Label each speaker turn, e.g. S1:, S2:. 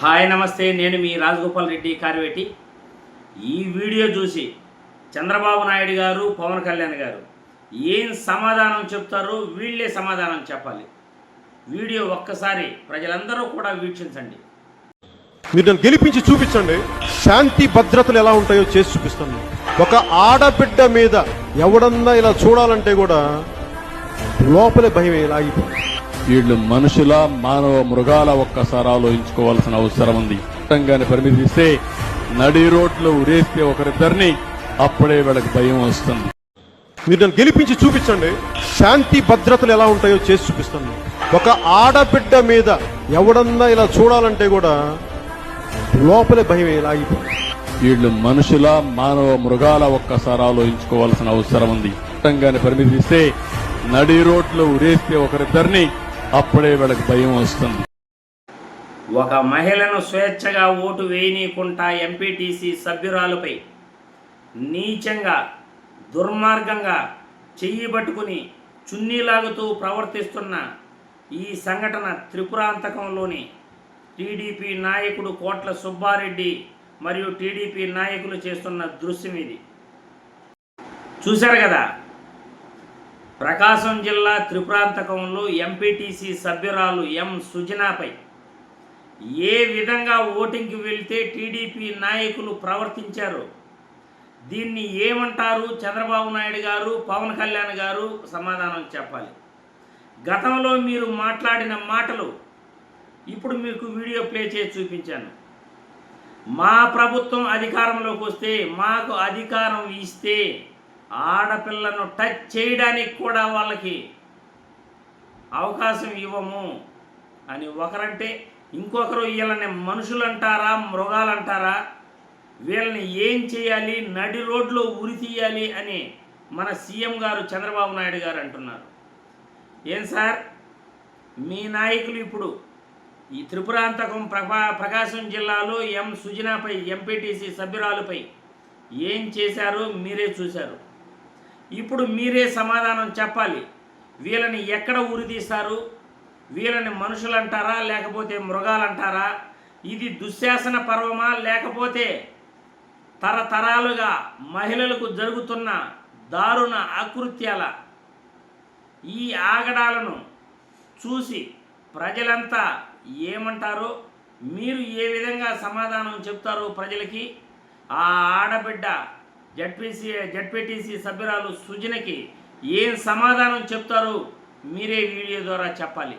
S1: Hi నమస్తే నేను మీ రాజగోపాల్ రెడ్డి కార్వేటి. ఈ వీడియో చూసి చంద్రబాబు నాయుడు గారు పవన్ కళ్యాణ్ గారు ఏం సమాధానం చెప్తారో వీళ్ళే సమాధానం చెప్పాలి. వీడియో ఒక్కసారి ప్రజలందరూ కూడా వీక్షించండి.
S2: మీరు నన్ను గెలిపించి చూపించండి. శాంతి భద్రతలు ఎలా ఉంటాయో చేసి చూపిస్తాను. ఒక ఆడబిడ్డ మీద ఎవడన్నా ఇలా చూడాలంటే కూడా లోపలే భయం లాగిపోయింది
S3: వీళ్ళు మనుషుల మానవ మృగాల ఒక్కసారి ఆలోచించుకోవాల్సిన అవసరం ఉంది. చట్టంగానే పరిమితి ఇస్తే నడి రోడ్లు ఉరేస్తే ఒకరిద్దరిని అప్పుడే వీళ్ళకి భయం వస్తుంది.
S2: మీరు నన్ను గెలిపించి చూపించండి. శాంతి భద్రతలు ఎలా ఉంటాయో చేసి చూపిస్తాను. ఒక ఆడబిడ్డ మీద ఎవడన్నా ఇలా చూడాలంటే కూడా లోపలే భయం లాగిపోయింది
S3: వీళ్ళు మనుషుల మానవ మృగాల ఒక్కసారి ఆలోచించుకోవాల్సిన అవసరం ఉంది. చట్టంగానే పరిమితి ఇస్తే నడి రోడ్లు ఉరేస్తే ఒకరిద్దరిని అప్పుడే వీళ్ళకి భయం వస్తుంది.
S1: ఒక మహిళను స్వేచ్ఛగా ఓటు వేయనీయకుండా ఎంపీటీసీ సభ్యురాలుపై నీచంగా దుర్మార్గంగా చెయ్యి పట్టుకుని చున్నీలాగుతూ ప్రవర్తిస్తున్న ఈ సంఘటన త్రిపురాంతకంలోని టీడీపీ నాయకుడు కోట్ల సుబ్బారెడ్డి మరియు టీడీపీ నాయకులు చేస్తున్న దృశ్యం ఇది. చూశారు కదా? ప్రకాశం జిల్లా త్రిపురాంతకంలో ఎంపీటీసీ సభ్యురాలు ఎం సుజనాపై ఏ విధంగా ఓటింగ్కి వెళ్తే టీడీపీ నాయకులు ప్రవర్తించారు దీన్ని ఏమంటారు చంద్రబాబు నాయుడు గారు పవన్ కళ్యాణ్ గారు సమాధానం చెప్పాలి. గతంలో మీరు మాట్లాడిన మాటలు ఇప్పుడు మీకు వీడియో ప్లే చేసి చూపించాను. మా ప్రభుత్వం అధికారంలోకి వస్తే మాకు అధికారం ఇస్తే ఆడపిల్లను టచ్ చేయడానికి కూడా వాళ్ళకి అవకాశం ఇవ్వము అని ఒకరంటే ఇంకొకరు వీళ్ళని మనుషులు అంటారా మృగాలు అంటారా వీళ్ళని ఏం చేయాలి? నడి రోడ్లో ఉరి తీయాలి అని మన సీఎం గారు చంద్రబాబు నాయుడు గారు అంటున్నారు. ఏం సార్? మీ నాయకులు ఇప్పుడు ఈ త్రిపురాంతకం ప్రకా ప్రకాశం జిల్లాలో ఎం సుజనాపై ఎంపీటీసీ సభ్యురాలుపై ఏం చేశారో మీరే చూశారు. ఇప్పుడు మీరే సమాధానం చెప్పాలి. వీళ్ళని ఎక్కడ ఉరితీస్తారు వీళ్ళని మనుషులు అంటారా లేకపోతే మృగాలంటారా? ఇది దుశ్శాసన పర్వమా? లేకపోతే తరతరాలుగా మహిళలకు జరుగుతున్న దారుణ ఆకృత్యాల ఈ ఆగడాలను చూసి ప్రజలంతా ఏమంటారో? మీరు ఏ విధంగా సమాధానం చెప్తారో ప్రజలకి? ఆ ఆడబిడ్డ జడ్పీసీ జడ్పీటీసీ సభ్యురాలు సుజనకి ఏం సమాధానం చెప్తారు మీరే వీడియో ద్వారా చెప్పాలి.